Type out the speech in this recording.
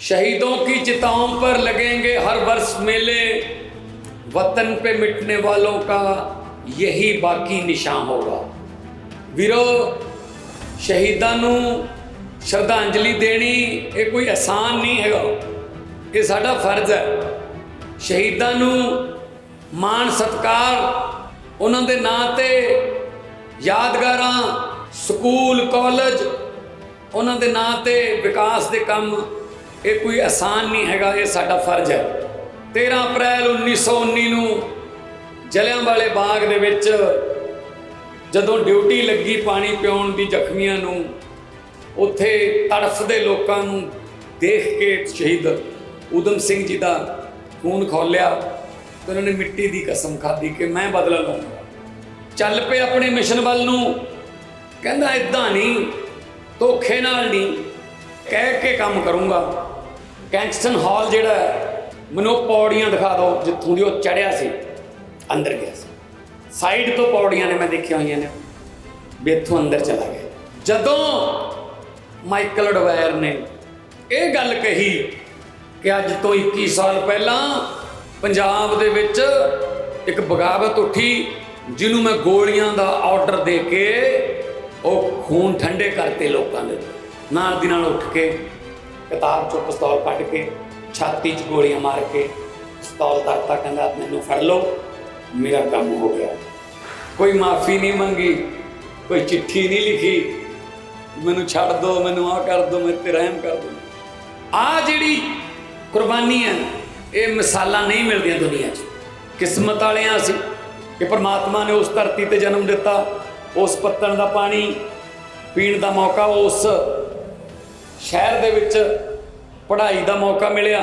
शहीदों की चिताओं पर लगेंगे हर वर्ष मेले वतन पे मिटने वालों का यही बाकी निशान होगा ਵੀਰੋ ਸ਼ਹੀਦਾਂ ਨੂੰ ਸ਼ਰਧਾਂਜਲੀ ਦੇਣੀ ਇਹ ਕੋਈ ਆਸਾਨ ਨਹੀਂ ਹੈਗਾ ਇਹ ਸਾਡਾ ਫਰਜ਼ ਹੈ ਸ਼ਹੀਦਾਂ ਨੂੰ ਮਾਣ ਸਤਕਾਰ ਉਹਨਾਂ ਦੇ ਨਾਂ ਤੇ ਯਾਦਗਾਰਾਂ ਸਕੂਲ ਕਾਲਜ ਉਹਨਾਂ ਦੇ ਨਾਂ ਤੇ ਵਿਕਾਸ ਦੇ ਕੰਮ ਇਹ ਕੋਈ ਆਸਾਨ ਨਹੀਂ ਹੈਗਾ, ਇਹ ਸਾਡਾ ਫਰਜ਼ ਹੈ। 13 ਅਪ੍ਰੈਲ 1919 ਨੂੰ ਜਲਿਆਂਵਾਲੇ ਬਾਗ ਦੇ ਵਿੱਚ ਜਦੋਂ ਡਿਊਟੀ ਲੱਗੀ ਪਾਣੀ ਪਿਉਣ ਦੀ ਜ਼ਖਮੀਆਂ ਨੂੰ, ਉੱਥੇ ਤੜਫਦੇ ਲੋਕਾਂ ਨੂੰ ਦੇਖ ਕੇ ਸ਼ਹੀਦ ਊਧਮ ਸਿੰਘ ਜੀ ਦਾ ਖੂਨ ਖੋਲਿਆ ਤੇ ਉਹਨਾਂ ਨੇ ਮਿੱਟੀ ਦੀ ਕਸਮ ਖਾਧੀ ਕਿ ਮੈਂ ਬਦਲਾ ਲਵਾਂਗਾ ਚੱਲ ਪਏ ਆਪਣੇ ਮਿਸ਼ਨ ਵੱਲ ਨੂੰ। ਕਹਿੰਦਾ ਇਦਾਂ ਨਹੀਂ, ਧੋਖੇ ਨਾਲ ਨਹੀਂ, ਕਹਿ ਕੇ ਕੰਮ ਕਰੂੰਗਾ। ਕੈਂਗਸਟਨ ਹਾਲ ਜਿਹੜਾ ਹੈ, ਮੈਨੂੰ ਉਹ ਪੌੜੀਆਂ ਦਿਖਾ ਦਿਓ ਜਿੱਥੋਂ ਦੀ ਉਹ ਚੜਿਆ ਸੀ ਅੰਦਰ ਗਿਆ ਸੀ। ਸਾਈਡ ਤੋਂ ਪੌੜੀਆਂ ਨੇ ਮੈਂ ਦੇਖੀਆਂ ਹੋਈਆਂ ਨੇ ਵੀ ਇੱਥੋਂ ਅੰਦਰ ਚਲਾ ਗਿਆ। ਜਦੋਂ ਮਾਈਕਲ ਡਵਾਇਰ ਨੇ ਇਹ ਗੱਲ ਕਹੀ ਕਿ ਅੱਜ ਤੋਂ 21 ਸਾਲ ਪਹਿਲਾਂ ਪੰਜਾਬ ਦੇ ਵਿੱਚ ਇੱਕ ਬਗਾਵਤ ਉੱਠੀ ਜਿਹਨੂੰ ਮੈਂ ਗੋਲੀਆਂ ਦਾ ਆਰਡਰ ਦੇ ਕੇ ਉਹ ਖੂਨ ਠੰਡੇ ਕਰਤੇ ਲੋਕਾਂ ਦੇ ਨਾਲ ਦੀ ਨਾਲ ਉੱਠ ਕੇ ਕਿਤਾਬ ਚੋਂ ਪਿਸਤੌਲ ਕੱਢ ਕੇ, ਛਾਤੀ 'ਚ ਗੋਲੀਆਂ ਮਾਰ ਕੇ, ਪਿਸਤੌਲ ਧਰਤਾ, ਕਹਿੰਦਾ, ਮੈਨੂੰ ਫੜ ਲਓ, ਮੇਰਾ ਕੰਮ ਹੋ ਗਿਆ। ਕੋਈ ਮਾਫੀ ਨਹੀਂ ਮੰਗੀ, ਕੋਈ ਚਿੱਠੀ ਨਹੀਂ ਲਿਖੀ। ਮੈਨੂੰ ਛੱਡ ਦਿਓ ਮੈਨੂੰ ਆ ਕਰ ਦਿਓ ਮੇਰੇ ਤੇ ਰਹਿਮ ਕਰ ਦਿਓ ਆ ਜਿਹੜੀ ਕੁਰਬਾਨੀ ਹੈ, ਇਹ ਮਿਸਾਲਾਂ ਨਹੀਂ ਮਿਲਦੀਆਂ ਦੁਨੀਆ 'ਚ। ਕਿਸਮਤ ਵਾਲਿਆਂ ਅਸੀਂ ਕਿ ਪਰਮਾਤਮਾ ਨੇ ਉਸ ਧਰਤੀ ਤੇ ਜਨਮ ਦਿੱਤਾ, ਉਸ ਪੱਤਣ ਦਾ ਪਾਣੀ ਪੀਣ ਦਾ ਮੌਕਾ, ਉਸ ਸ਼ਹਿਰ ਦੇ ਵਿੱਚ ਪੜ੍ਹਾਈ ਦਾ ਮੌਕਾ ਮਿਲਿਆ।